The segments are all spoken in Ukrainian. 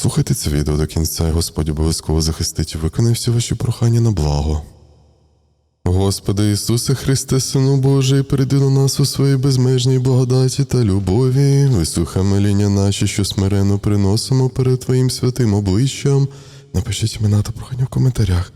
Слухайте це відео до кінця, і Господь обов'язково захистить і виконає всі ваші прохання на благо. Господи Ісусе Христе, Сину Божий, прийди до нас у своїй безмежній благодаті та любові, вислухай моління наші, що смиренно приносимо перед Твоїм святим обличчям. Напишіть імена та прохання в коментарях.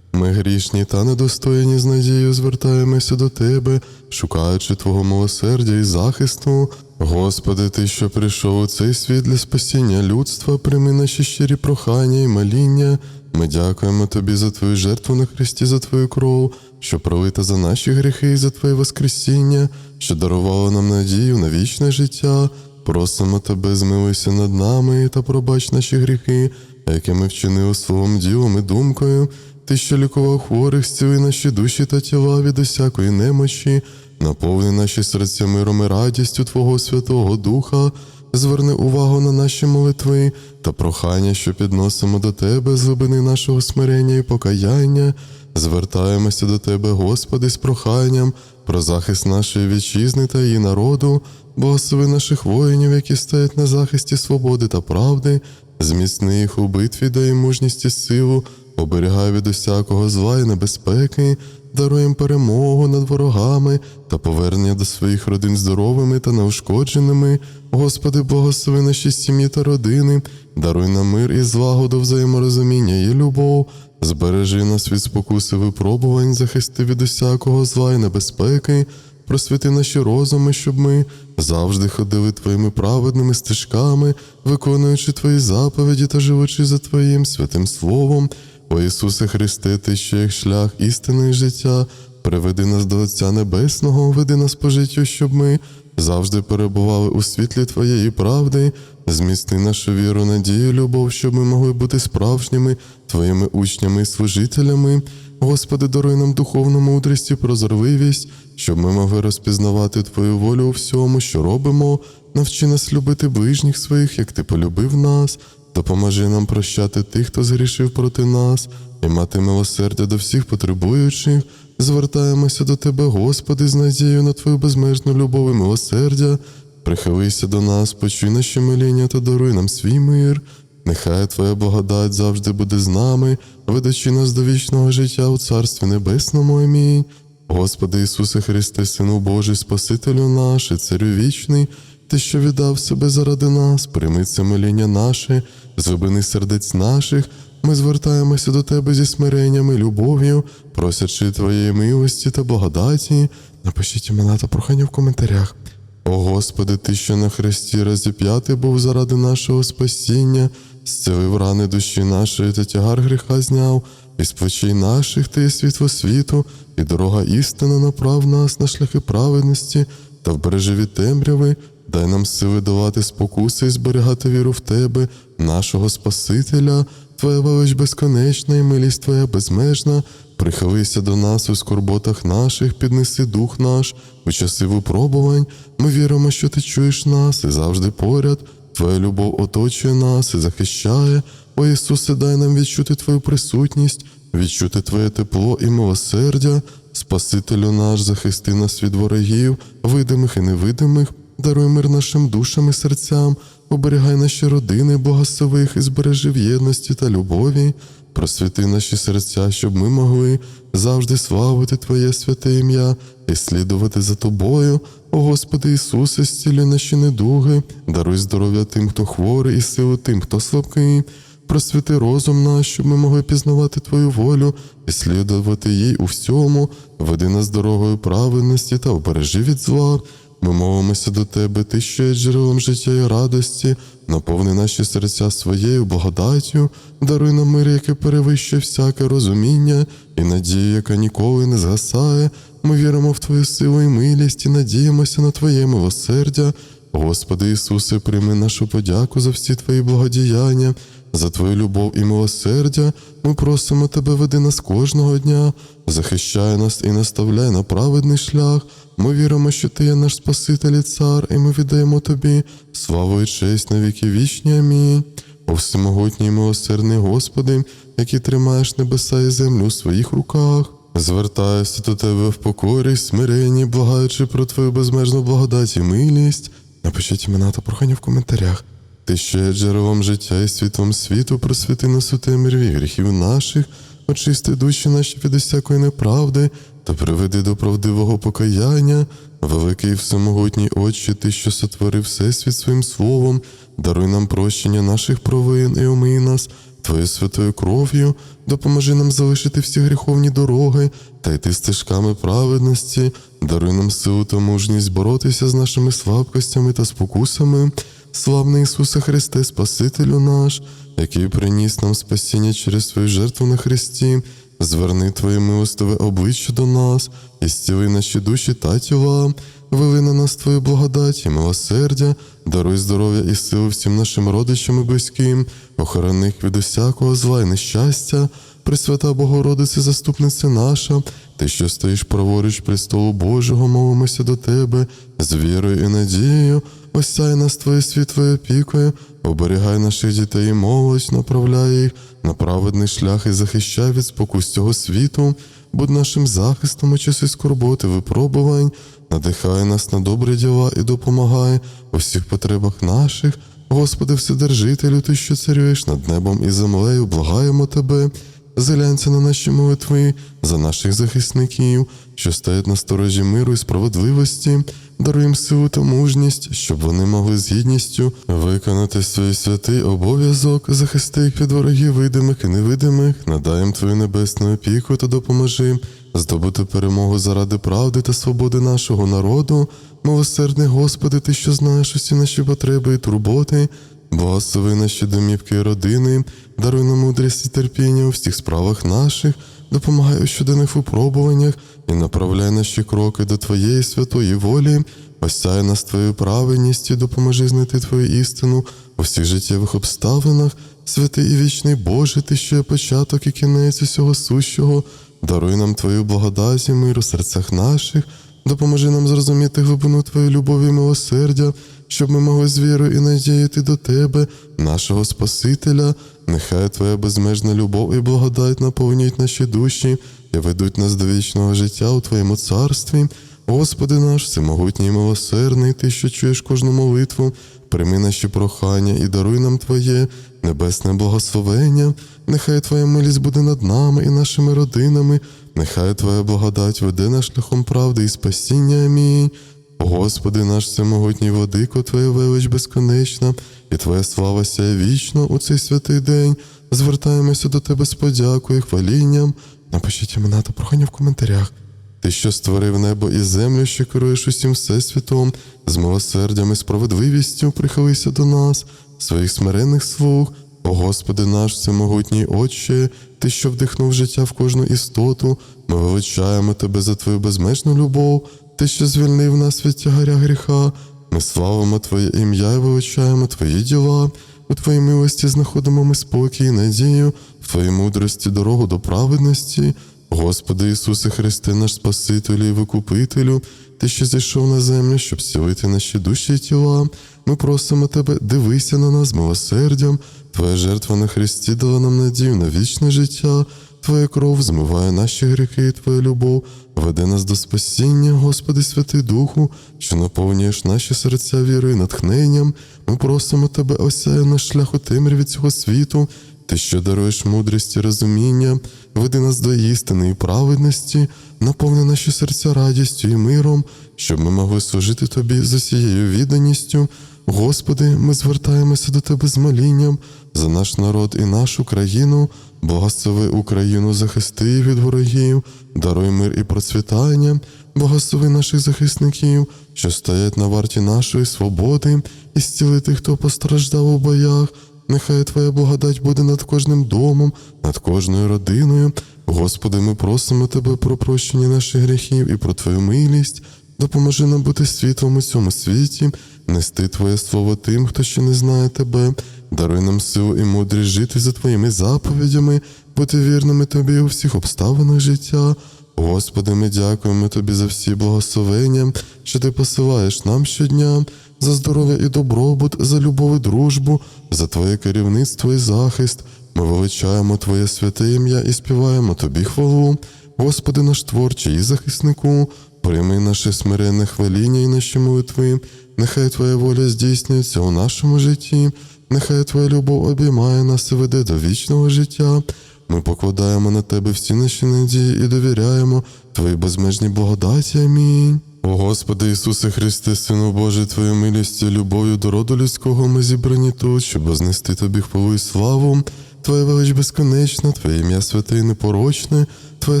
Ми грішні та недостояні з надією звертаємося до Тебе, шукаючи Твого милосердя і захисту. Господи, Ти, що прийшов у цей світ для спасіння людства, прийми наші щирі прохання і моління. Ми дякуємо Тобі за Твою жертву на Христі, за Твою кров, що пролита за наші гріхи і за Твоє Воскресіння, що дарувало нам надію на вічне життя. Просимо Тебе, змилуйся над нами та пробач наші гріхи, які ми вчинили словом, ділом і думкою. Ти, що лікував хворих, зціли наші душі та тіла від усякої немочі, наповни наші серця миром і радістю Твого Святого Духа, зверни увагу на наші молитви та прохання, що підносимо до Тебе з глибини нашого смирення і покаяння. Звертаємося до Тебе, Господи, з проханням про захист нашої вітчизни та її народу, благослови наших воїнів, які стоять на захисті свободи та правди, зміцни їх у битві, дай мужність і силу, оберігай від усякого зла і небезпеки, даруй їм перемогу над ворогами та повернення до своїх родин здоровими та неушкодженими. Господи, благослови наші сім'ї та родини, даруй нам мир і злагоду, взаєморозуміння і любов. Збережи нас від спокуси випробувань, захисти від усякого зла і небезпеки, просвіти наші розуми, щоб ми завжди ходили твоїми праведними стежками, виконуючи твої заповіді та живучи за Твоїм святим Словом. О Ісусе Христе, Ти, що як шлях істини і життя, приведи нас до Отця Небесного, веди нас по життю, щоб ми завжди перебували у світлі Твоєї правди, змісти нашу віру, надію, любов, щоб ми могли бути справжніми Твоїми учнями і служителями. Господи, даруй нам духовну мудрість і прозорливість, щоб ми могли розпізнавати Твою волю у всьому, що робимо. Навчи нас любити ближніх своїх, як Ти полюбив нас. Допоможи нам прощати тих, хто згрішив проти нас, і мати милосердя до всіх потребуючих. Звертаємося до Тебе, Господи, з надією на Твою безмежну любов і милосердя. Прихилися до нас, почуй наші моління та даруй нам свій мир. Нехай Твоя благодать завжди буде з нами, ведучи нас до вічного життя у Царстві Небесному. Амінь. Господи Ісусе Христе, Сину Божий, Спасителю наш, Царю вічний, Ти, що віддав себе заради нас, прийми це моління наше, з глибини сердець наших. Ми звертаємося до Тебе зі смиренням і любов'ю, просячи Твоєї милості та благодаті. Напишіть імена та прохання в коментарях. О Господи, Ти, що на хресті розіп'ятий був заради нашого спасіння, зцілив рани душі нашої та тягар гріха зняв, і плечей наших Ти є світло світу, і дорога істина направ нас на шляхи праведності та вбережи від темряви, дай нам сили давати спокуси і зберігати віру в Тебе, нашого Спасителя. Твоя велич безконечна і милість Твоя безмежна. Прихилися до нас у скорботах наших, піднеси дух наш у часи випробувань. Ми віримо, що ти чуєш нас і завжди поряд. Твоя любов оточує нас і захищає. О Ісусе, дай нам відчути Твою присутність, відчути Твоє тепло і милосердя. Спасителю наш, захисти нас від ворогів, видимих і невидимих, даруй мир нашим душам і серцям, оберігай наші родини, благослови і збережи в єдності та любові. Просвіти наші серця, щоб ми могли завжди славити Твоє святе ім'я і слідувати за Тобою. О Господи Ісусе, зцілюй наші недуги, даруй здоров'я тим, хто хворий, і силу тим, хто слабкий. Просвіти розум наш, щоб ми могли пізнавати Твою волю і слідувати їй у всьому, веди нас дорогою праведності та обережи від зла. Ми мовимося до Тебе, Ти, що є джерелом життя і радості, наповни наші серця своєю благодаттю, даруй нам мир, який перевищує всяке розуміння, і надію, яка ніколи не згасає. Ми віримо в Твою силу і милість і надіємося на Твоє милосердя. Господи Ісусе, прийми нашу подяку за всі Твої благодіяння, за Твою любов і милосердя. Ми просимо Тебе, веди нас кожного дня, захищай нас і наставляй на праведний шлях. Ми віримо, що Ти є наш Спаситель і Цар, і ми віддаємо Тобі славу і честь на віки вічні. Амінь. О всемогутній і милосердний Господи, який тримаєш небеса і землю у своїх руках. Звертаюся до Тебе в покорі, смиренні, благаючи про Твою безмежну благодать і милість. Напишіть імена та прохання в коментарях. Ти, що є джерелом життя і світлом світу, просвіти нас у темряві гріхів наших, очисти душі наші від усякої неправди та приведи до правдивого покаяння, великий всемогутній Отче, Ти, що сотворив всесвіт своїм словом, даруй нам прощення наших провин і омий нас Твоєю святою кров'ю, допоможи нам залишити всі гріховні дороги та йти стежками праведності, даруй нам силу та мужність боротися з нашими слабкостями та спокусами. Славний Ісусе Христе, Спасителю наш, який приніс нам спасіння через свою жертву на Христі, зверни Твоє милостиве обличчя до нас і зціли наші душі та тіла, вели на нас Твою благодать і милосердя, даруй здоров'я і силу всім нашим родичам і близьким, охорони від усякого зла і нещастя, Пресвята Богородице, заступниця наша, ти, що стоїш праворуч престолу Божого, молимося до Тебе з вірою і надією, осяй нас Твоє світлою опікою, оберігай наших дітей і молодь, направляй їх на праведний шлях і захищай від спокус цього світу, будь нашим захистом у часи скорботи, випробувань, надихай нас на добрі діла і допомагай у всіх потребах наших. Господи, Вседержителю, Ти, що царюєш над небом і землею, благаємо Тебе. Зглянься на наші молитви за наших захисників, що стоять на сторожі миру і справедливості, даруй їм силу та мужність, щоб вони могли з гідністю виконати свій святий обов'язок, захисти їх від ворогів видимих і невидимих, надай їм Твою небесну опіку та допоможи здобути перемогу заради правди та свободи нашого народу. Милосердний Господи, Ти, що знаєш усі наші потреби і турботи, Благослови наші домівки і родини, даруй нам мудрість і терпіння у всіх справах наших, допомагай у щоденних випробуваннях і направляй наші кроки до Твоєї святої волі, осяй нас Твоєю праведністю, допоможи знайти Твою істину у всіх життєвих обставинах, святий і вічний Боже, Ти, що є початок і кінець усього сущого, даруй нам Твою благодать і мир у серцях наших, допоможи нам зрозуміти глибину Твоєї любові і милосердя щоб ми могли з вірою і надіяти до Тебе, нашого Спасителя, нехай Твоя безмежна любов і благодать наповнюють наші душі і ведуть нас до вічного життя у Твоєму царстві. Господи наш, всемогутній і милосердний, Ти, що чуєш кожну молитву, прийми наші прохання і даруй нам Твоє небесне благословення, нехай Твоя милість буде над нами і нашими родинами, нехай Твоя благодать веде нас шляхом правди і спасіння. Амінь. Господи наш всемогутній владико, Твоя велич безконечна, і Твоя слава сяє вічно у цей святий день. Звертаємося до Тебе з подякою і хвалінням. Напишіть імена та прохання в коментарях. Ти, що створив небо і землю, що керуєш усім всесвітом, з милосердям і справедливістю прихилися до нас, своїх смиренних слуг. О Господи наш всемогутній Отче, Ти, що вдихнув життя в кожну істоту, ми величаємо Тебе за Твою безмежну любов, Ти, що звільнив нас від тягаря гріха, ми славимо Твоє ім'я і величаємо Твої діла. У Твоїй милості знаходимо ми спокій і надію, в Твоїй мудрості дорогу до праведності. Господи Ісусе Христе, наш Спасителю і Викупителю, Ти, що зійшов на землю, щоб зцілити наші душі і тіла. Ми просимо Тебе, дивися на нас милосердям. Твоя жертва на Христі дала нам надію на вічне життя. Твоя кров змиває наші гріхи, і Твоя любов веде нас до спасіння, Господи, Святий Духу, що наповнюєш наші серця вірою і натхненням. Ми просимо Тебе, осяє наш шлях у темряві цього світу. Ти, що даруєш мудрість і розуміння, веди нас до істини і праведності, наповни наші серця радістю і миром, щоб ми могли служити Тобі з усією відданістю. Господи, ми звертаємося до Тебе з молінням за наш народ і нашу країну, благослови Україну, захисти її від ворогів, даруй мир і процвітання, благослови наших захисників, що стоять на варті нашої свободи, і зціли тих, хто постраждав у боях. Нехай Твоя благодать буде над кожним домом, над кожною родиною. Господи, ми просимо Тебе про прощення наших гріхів і про Твою милість. Допоможи нам бути світлом у цьому світі, нести Твоє слово тим, хто ще не знає Тебе. Даруй нам силу і мудрість жити за Твоїми заповідями, бути вірними Тобі у всіх обставинах життя. Господи, ми дякуємо Тобі за всі благословення, що Ти посилаєш нам щодня, за здоров'я і добробут, за любов і дружбу, за Твоє керівництво і захист. Ми величаємо Твоє святе ім'я і співаємо Тобі хвалу. Господи, наш творчий і захиснику, прийми наше смиренне хваління і наші молитви. Нехай Твоя воля здійснюється у нашому житті. Нехай Твоя любов обіймає нас і веде до вічного життя. Ми покладаємо на Тебе всі наші надії і довіряємо Твоїй безмежній благодаті. Амінь. О Господи Ісусе Христе, Сину Божий, Твою милістю, любов'ю до роду людського ми зібрані тут, щоб вознести Тобі хвалу славу. Твоя велич безконечна, Твоє ім'я святе і непорочне, Твоя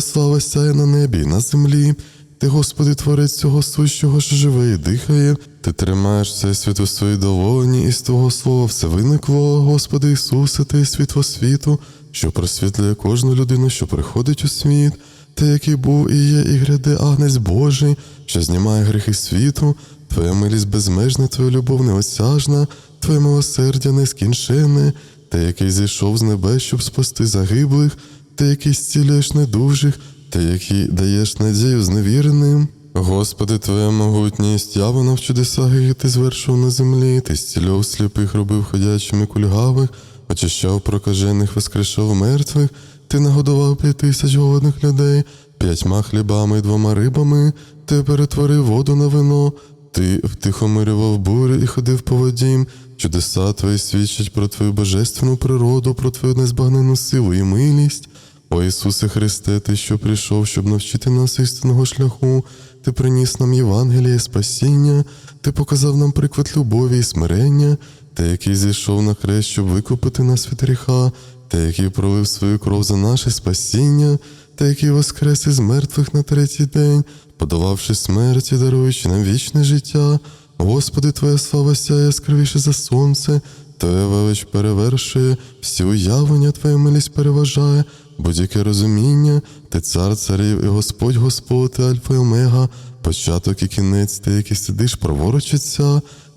слава сяє на небі і на землі. Ти, Господи, творець цього сущого, що живе і дихає. Ти тримаєш все світ у своїй долоні, і з Твого слова все виникло, Господи Ісусе, Ти світло світу, що просвітлює кожну людину, що приходить у світ. Ти, який був і є, і гряде Агнець Божий, що знімає гріхи світу, Твоя милість безмежна, Твоя любов неосяжна, Твоє милосердя нескінченне, Ти, який зійшов з небес, щоб спасти загиблих, Ти, який зцілюєш недужих, Ти, який даєш надію зневіреним. Господи, Твоя могутність, явлена в чудесах, які ти звершив на землі, ти зцілював сліпих, робив ходячими кульгавих, очищав прокажених, воскрешав мертвих, ти нагодував п'ять тисяч голодних людей, п'ятьма хлібами і двома рибами, ти перетворив воду на вино, ти втихомирював бурю і ходив по воді. Чудеса твої свідчать про твою божественну природу, про твою незбагнену силу і милість. О Ісусе Христе, Ти, що прийшов, щоб навчити нас істинного шляху, Ти приніс нам Євангеліє, спасіння, Ти показав нам приклад любові і смирення, Ти, який зійшов на хрест, щоб викупити нас від гріха, Ти, який пролив свою кров за наше спасіння, Ти, який воскрес із мертвих на третій день, подолавши смерть і даруючи нам вічне життя. Господи, Твоя слава сяє яскравіше за сонце, Твоя велич перевершує, всі уявлення Твоя милість переважає, будь-яке розуміння, Ти цар царів і Господь Господь, Альфа і Омега, початок і кінець, ти, який сидиш праворуч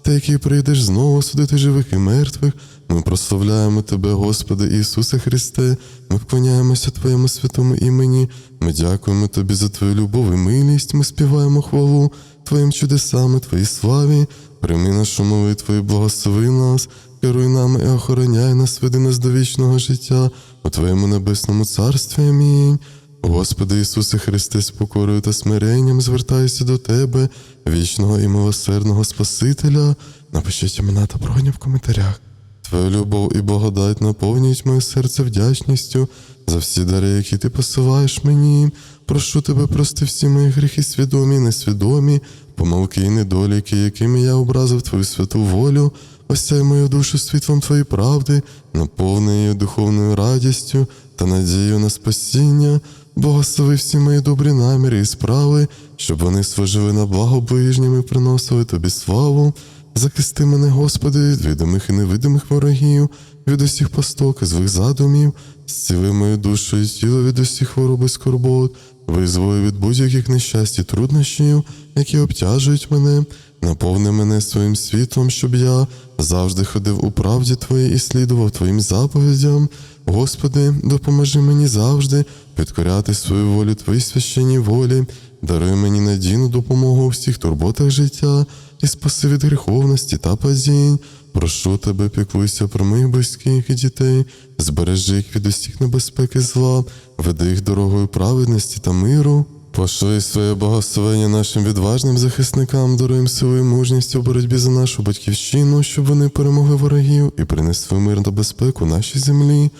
Ти, який прийдеш знову судити живих і мертвих. Ми прославляємо Тебе, Господи Ісусе Христе, ми вклоняємося Твоєму святому імені, ми дякуємо Тобі за Твою любов і милість, ми співаємо хвалу Твоїм чудесами, Твоїй славі, прийми нашу молитву і благослови нас, керуй нами і охороняй нас, веди нас до вічного життя у Твоєму небесному царстві. Амінь. Господи Ісусе Христе, з покорою та смиренням звертаюся до Тебе, вічного і милосердного Спасителя. Напишіть імена та прогоні в коментарях. Твоя любов і благодать наповнюють моє серце вдячністю за всі дари, які ти посилаєш мені. Прошу тебе, прости всі мої гріхи, свідомі, і несвідомі, помилки і недоліки, якими я образив твою святу волю. Осяй мою душу світлом Твоєї правди, наповни її духовною радістю та надією на спасіння, благослови всі мої добрі наміри і справи, щоб вони служили на благо ближнім і приносили тобі славу. Захисти мене, Господи, від відомих і невидимих ворогів, від усіх посток і злих задумів, зціли мою душу і тіло від усіх хвороб і скорбот, визволи від будь-яких нещасть і труднощів, які обтяжують мене, наповни мене своїм світлом, щоб я завжди ходив у правді Твоїй і слідував Твоїм заповідям. Господи, допоможи мені завжди підкоряти свою волю Твоїй священній волі, даруй мені надійну допомогу у всіх турботах життя і спаси від гріховності та падінь. Прошу тебе, піклуйся про моїх близьких і дітей, збережи їх від усіх небезпек і зла, веди їх дорогою праведності та миру. Пошли своє благословення нашим відважним захисникам, даруєм силу і мужність у боротьбі за нашу батьківщину, щоб вони перемогли ворогів і принесли мир та безпеку нашій землі.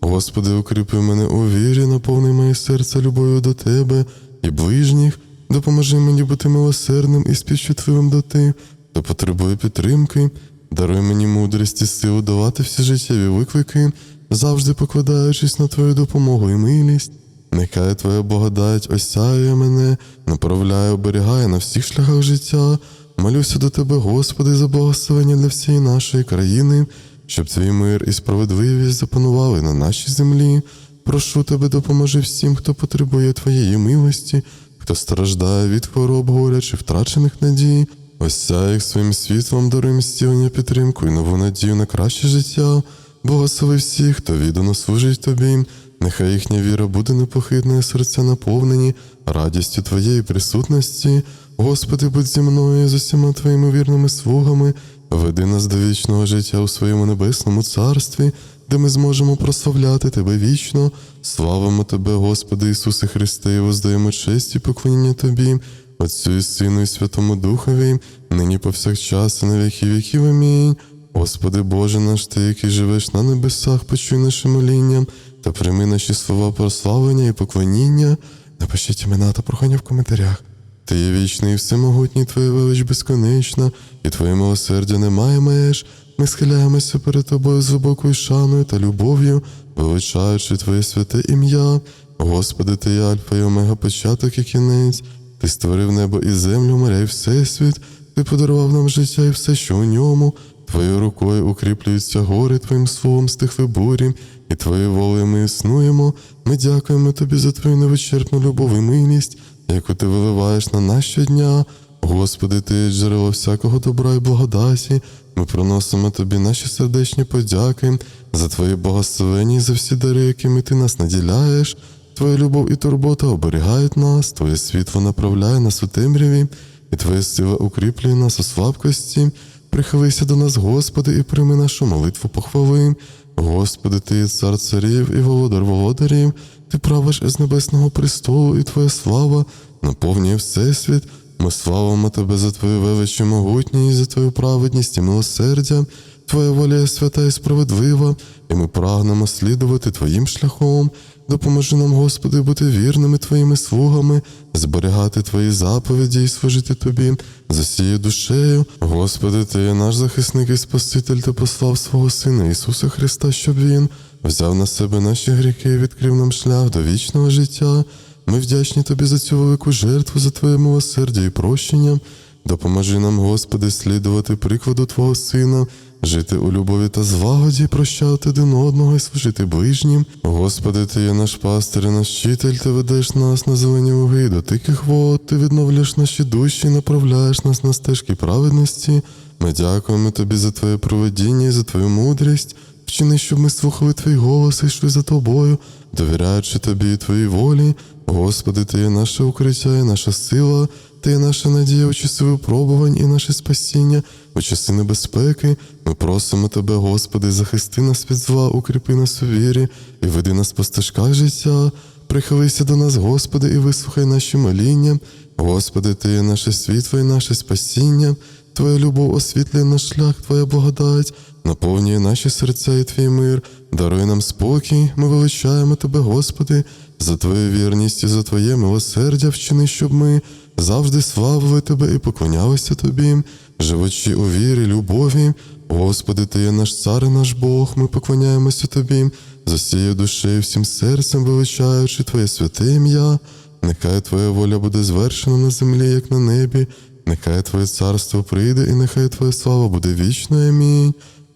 Господи, укріпи мене у вірі, наповни моє серце любов'ю до Тебе і ближніх, допоможи мені бути милосердним і співчутливим до тих, хто потребує підтримки, даруй мені мудрість і силу давати всі життєві виклики, завжди покладаючись на Твою допомогу і милість. Нехай Твоя благодать осяє мене, направляє, оберігає на всіх шляхах життя. Молюся до Тебе, Господи, за благословення для всієї нашої країни, щоб Твій мир і справедливість запанували на нашій землі. Прошу Тебе, допоможи всім, хто потребує Твоєї милості, хто страждає від хвороб, горя чи втрачених надій. Осяй їх своїм світлом, даруй зцілення, підтримку і нову надію на краще життя. Благослови всіх, хто віддано служить Тобі. Нехай їхня віра буде непохитна, серця наповнені радістю Твоєї присутності. Господи, будь зі мною з усіма Твоїми вірними слугами, веди нас до вічного життя у своєму небесному царстві, де ми зможемо прославляти Тебе вічно. Славимо Тебе, Господи Ісусе Христе, і воздаємо честь і поклоніння Тобі, Отцю і Сину, і Святому Духові, нині повсякчас і на віки віків. Амінь. Господи Боже наш, Ти, який живеш на небесах, почуй наше моління та прийми наші слова прославлення і поклоніння. Напишіть імена та прохання в коментарях. Ти є вічний і всемогутній, Твоя велич безконечна, і Твоє милосердя немає меж. Ми схиляємося перед Тобою з глибокою шаною та любов'ю, величаючи Твоє святе ім'я. Господи, Ти є Альфа і Омега, початок і кінець. Ти створив небо і землю, моря і всесвіт. Ти подарував нам життя і все, що у ньому. Твоєю рукою укріплюються гори, Твоїм словом стихли бурі, і Твоєю волею ми існуємо. Ми дякуємо Тобі за Твою невичерпну любов і милість, яку Ти виливаєш на нас щодня. Господи, Ти джерело всякого добра і благодаті. Ми приносимо Тобі наші сердечні подяки за Твої благословення і за всі дари, якими Ти нас наділяєш. Твоя любов і турбота оберігають нас, Твоє світло направляє нас у темряві, і Твоя сила укріплює нас у слабкості. Прихилися до нас, Господи, і прийми нашу молитву похвали. Господи, Ти цар царів і володар володарів, Ти правиш із небесного престолу, і Твоя слава наповнює всесвіт. Ми славимо Тебе за Твою велич і могутність, за Твою праведність і милосердя. Твоя воля є свята і справедлива, і ми прагнемо слідувати Твоїм шляхом. Допоможи нам, Господи, бути вірними Твоїми слугами, зберігати Твої заповіді і служити Тобі за всією душею. Господи, Ти наш захисник і Спаситель, Ти послав свого Сина Ісуса Христа, щоб Він взяв на себе наші гріхи і відкрив нам шлях до вічного життя. Ми вдячні Тобі за цю велику жертву, за Твоє милосердя і прощення. Допоможи нам, Господи, слідувати прикладу Твого Сина, жити у любові та злагоді, прощати один одного і служити ближнім. Господи, Ти є наш пастир і наш вчитель, Ти ведеш нас на зелені луги до тихих вод, Ти відновляєш наші душі направляєш нас на стежки праведності. Ми дякуємо Тобі за Твоє проведіння і за Твою мудрість. Вчини, щоб ми слухали Твій голос і йшли за Тобою, довіряючи Тобі і Твоїй волі. Господи, Ти є наше укриття і наша сила, Ти є наша надія у часи випробувань і наше спасіння, у часи небезпеки. Ми просимо Тебе, Господи, захисти нас від зла, укріпи нас у вірі і веди нас по стежках життя. Прихилися до нас, Господи, і вислухай наші моління. Господи, Ти є наше світло і наше спасіння. Твоя любов освітлює наш шлях, Твоя благодать, наповнює наші серця і Твій мир, даруй нам спокій, ми величаємо Тебе, Господи, за Твою вірність і за Твоє милосердя вчини, щоб ми завжди славили Тебе і поклонялися Тобі, живучи у вірі, любові. Господи, Ти є наш цар і наш Бог, ми поклоняємося Тобі, за всією душею, всім серцем величаючи Твоє святе ім'я. Нехай Твоя воля буде звершена на землі, як на небі. Нехай Твоє царство прийде, і нехай Твоя слава буде вічною. Амінь.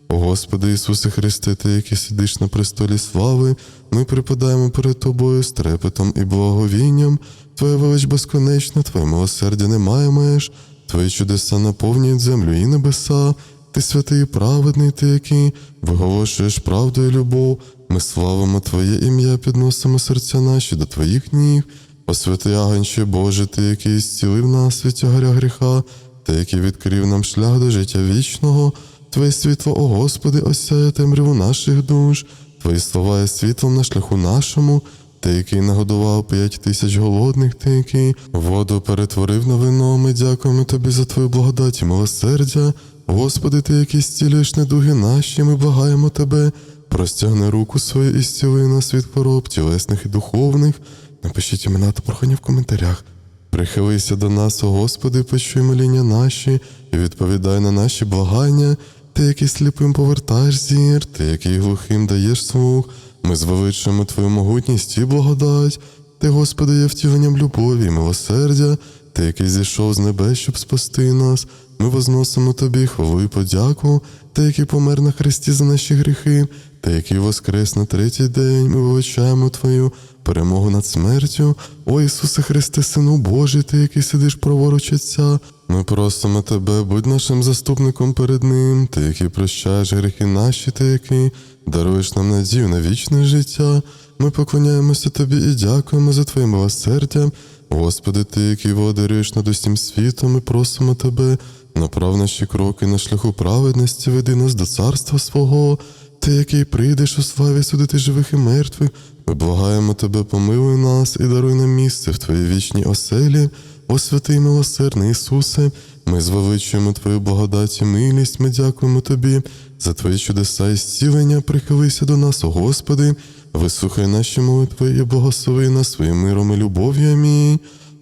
О Господи Ісусе Христе, Ти, який сидиш на престолі слави, ми припадаємо перед Тобою з трепетом і благовінням. Твоя велич безконечна, Твоє милосердя немає меж, Твої чудеса наповнюють землю і небеса. Ти святий і праведний, ти, який виголошуєш правду і любов. Ми славимо Твоє ім'я, підносимо серця наші до Твоїх ніг. О святий агенче Боже, Ти, який зцілив нас від тягаря гріха, Ти, який відкрив нам шлях до життя вічного, Твоє світло, о Господи, осяє темряву наших душ, Твої слова є світлом на шляху нашому, Ти, який нагодував п'ять тисяч голодних, Ти, який воду перетворив на вино, ми дякуємо Тобі за Твою благодать і милосердя. Господи, Ти, який зцілюєш недуги наші, ми благаємо Тебе, простягни руку свою і зціли нас від хвороб, тілесних і духовних. Напишіть імена та прохання в коментарях. Прихилися до нас, о Господи, почуй моління наші і відповідай на наші благання. Ти, який сліпим повертаєш зір, ти, який глухим даєш слух, ми звеличуємо Твою могутність і благодать. Ти, Господи, є втіленням любові і милосердя, ти, який зійшов з небес, щоб спасти нас. Ми возносимо Тобі хвалу і подяку, ти, який помер на хресті за наші гріхи, ти, який воскрес на третій день, ми величаємо Твою перемогу над смертю. О Ісусе Христе, Сину Божий, Ти, який сидиш праворуч Отця, ми просимо Тебе, будь нашим заступником перед Ним, Ти, який прощаєш гріхи наші, Ти, який даруєш нам надію на вічне життя. Ми поклоняємося Тобі і дякуємо за Твоє милосердя. Господи, Ти, який володарюєш над усім світом, ми просимо Тебе, направ наші кроки на шляху праведності, веди нас до царства свого. Ти, який прийдеш у славі судити живих і мертвих, ми благаємо Тебе, помилуй нас і даруй нам місце в Твоїй вічній оселі. О святий милосердний Ісусе, Ми звеличуємо Твою благодать і милість, ми дякуємо Тобі за Твої чудеса і зцілення. Прихилися до нас, о Господи, вислухай наші молитви і благослови нас своїм миром і любов'ю. Амінь.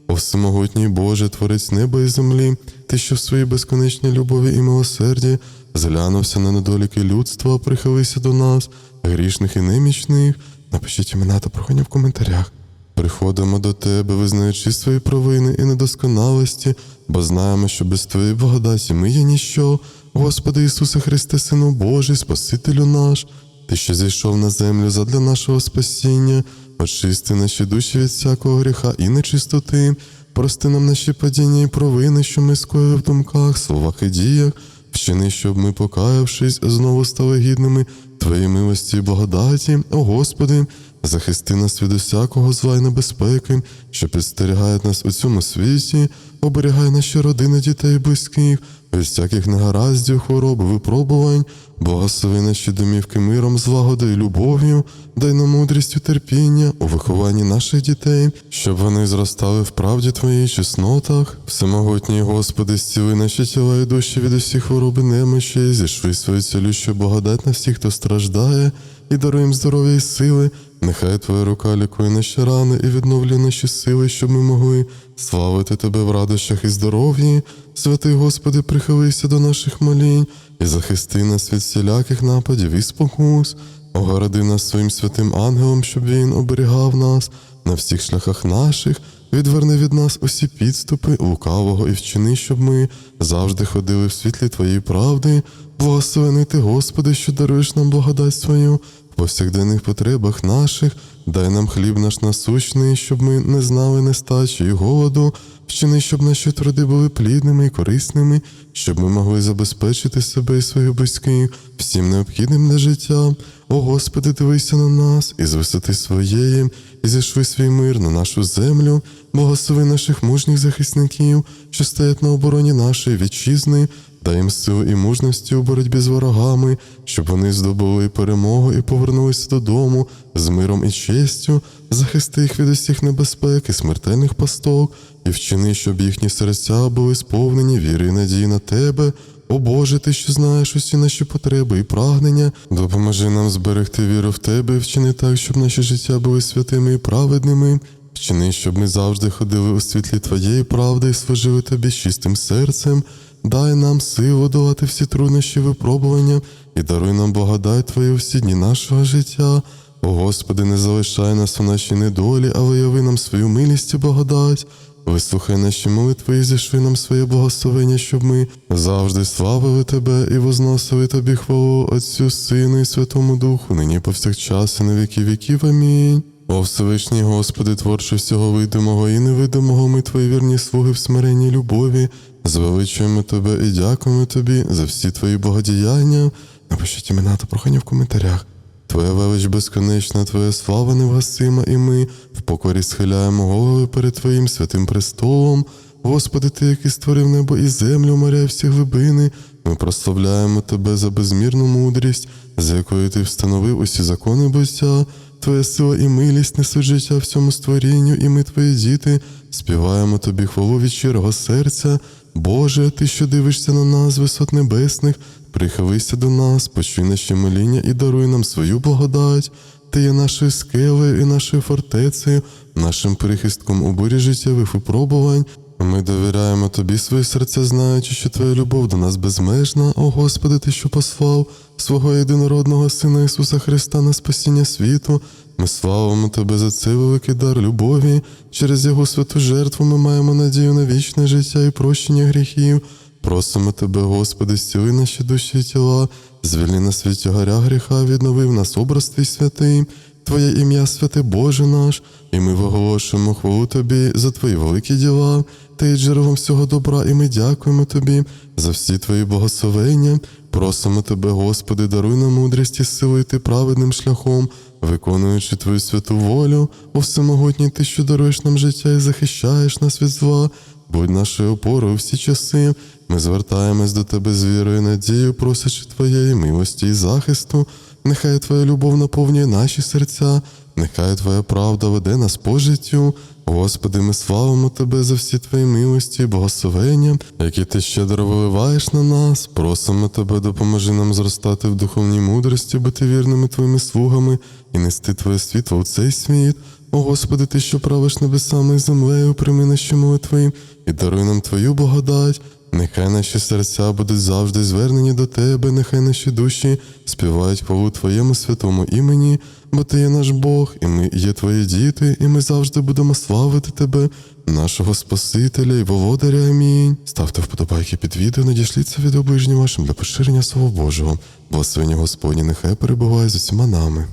О всемогутній Боже, Творець неба і землі, Ти, що в своїй безконечній любові і милосерді зглянувся на недоліки людства, прихилися до нас, грішних і немічних. Напишіть імена та прохання в коментарях. Приходимо до Тебе, визнаючи свої провини і недосконалості, бо знаємо, що без Твоєї благодаті ми є ніщо. Господи Ісусе Христе, Сину Божий, Спасителю наш, Ти, що зійшов на землю задля нашого спасіння, очисти наші душі від всякого гріха і нечистоти, прости нам наші падіння і провини, що ми скоїли в думках, словах і діях, вчини, щоб ми, покаявшись, знову стали гідними Твоєї милості і благодаті, о Господи, захисти нас від усякого зла і небезпеки, що підстерігає нас у цьому світі, оберігай наші родини, дітей і близьких, від всяких негараздів, хвороб, випробувань, благослови наші домівки миром, злагодою і любов'ю, дай нам мудрість і терпіння у вихованні наших дітей, щоб вони зростали в правді Твоїй чеснотах. Всемогутній Господи, зціли наші тіла і душі від усіх хвороб і немочі, зішви свою цілющу благодать на всіх, хто страждає, і даруй їм здоров'я і сили. Нехай Твоя рука лікує наші рани і відновлює наші сили, щоб ми могли славити Тебе в радощах і здоров'ї. Святий Господи, прихилися до наших молінь і захисти нас від всіляких нападів і спокус. Огороди нас своїм святим ангелом, щоб він оберігав нас на всіх шляхах наших, відверни від нас усі підступи лукавого і вчини, щоб ми завжди ходили в світлі Твоєї правди. Благословений Ти, Господи, що даруєш нам благодать свою повсякденних потребах наших, дай нам хліб наш насущний, щоб ми не знали нестачі і голоду, вчини, щоб наші труди були плідними і корисними, щоб ми могли забезпечити себе і своїх близьких всім необхідним для життя. О Господи, дивися на нас і з висоти своєї, і зійшли свій мир на нашу землю, благослови наших мужніх захисників, що стоять на обороні нашої вітчизни. Дай їм силу і мужності у боротьбі з ворогами, щоб вони здобули перемогу і повернулися додому з миром і честю, захисти їх від усіх небезпек і смертельних пасток, і вчини, щоб їхні серця були сповнені віри і надії на тебе. О Боже, ти що знаєш усі наші потреби і прагнення, допоможи нам зберегти віру в тебе вчини так, щоб наші життя були святими і праведними. Вчини, щоб ми завжди ходили у світлі Твоєї правди і служили Тобі чистим серцем. Дай нам силу долати всі труднощі випробування і даруй нам благодать Твою всі дні нашого життя. О Господи, не залишай нас у нашій недолі, а вияви нам свою милість і благодать. Вислухай наші молитви і зішви нам своє благословення, щоб ми завжди славили Тебе і возносили Тобі хвалу Отцю, Сину і Святому Духу, нині повсякчас і на віки віків. Амінь. О Всевишній Господи, творче всього видимого і невидимого, ми Твої вірні слуги в смиренній любові, звеличуємо Тебе і дякуємо Тобі за всі Твої богодіяння. Напишіть імена та прохання в коментарях. Твоя велич безконечна, Твоя слава невгасима, і ми в покорі схиляємо голови перед Твоїм святим престолом. Господи, Ти, який створив небо і землю, моря і всі глибини, ми прославляємо Тебе за безмірну мудрість, за якою Ти встановив усі закони буття. Твоя сила і милість несуть життя всьому створінню, і ми, Твої діти, співаємо Тобі хвалу від щирого серця. Боже, Ти, що дивишся на нас, висот небесних, прихилися до нас, почуй наші моління і даруй нам свою благодать. Ти є нашою скелею і нашою фортецею, нашим прихистком у бурі життєвих випробувань. Ми довіряємо Тобі свої серця, знаючи, що Твоя любов до нас безмежна, о Господи, Ти, що послав свого єдинородного Сина Ісуса Христа на спасіння світу. Ми славимо Тебе за цей великий дар любові. Через Його святу жертву ми маємо надію на вічне життя і прощення гріхів. Просимо Тебе, Господи, зціли наші душі і тіла, звільни нас від тягаря гріха, віднови в нас образ Твій святий. Твоє ім'я, святе Боже наш, і ми виголошуємо хвалу Тобі за Твої великі діла. Ти є джерелом всього добра, і ми дякуємо Тобі за всі Твої благословення. Просимо Тебе, Господи, даруй нам мудрість і силу йти праведним шляхом, виконуючи Твою святу волю, о всемогутній Ти, що даруєш нам життя і захищаєш нас від зла. Будь нашою опорою всі часи. Ми звертаємось до Тебе з вірою надією, просячи Твоєї милості і захисту. Нехай Твоя любов наповнює наші серця, нехай Твоя правда веде нас по життю. Господи, ми славимо Тебе за всі Твої милості і благословення, які Ти щедро виливаєш на нас. Просимо Тебе, допоможи нам зростати в духовній мудрості, бути вірними Твоїми слугами і нести Твоє світло у цей світ. О Господи, Ти, що правиш небесами і землею, прийми наші молитви і даруй нам Твою благодать. Нехай наші серця будуть завжди звернені до Тебе, нехай наші душі співають хвалу Твоєму святому імені, бо Ти є наш Бог, і ми є Твої діти, і ми завжди будемо славити Тебе, нашого Спасителя і Володаря. Амінь. Ставте вподобайки під відео, надішліться від ближнім вашим для поширення Слова Божого. Благословення Господні нехай перебуває з усіма нами.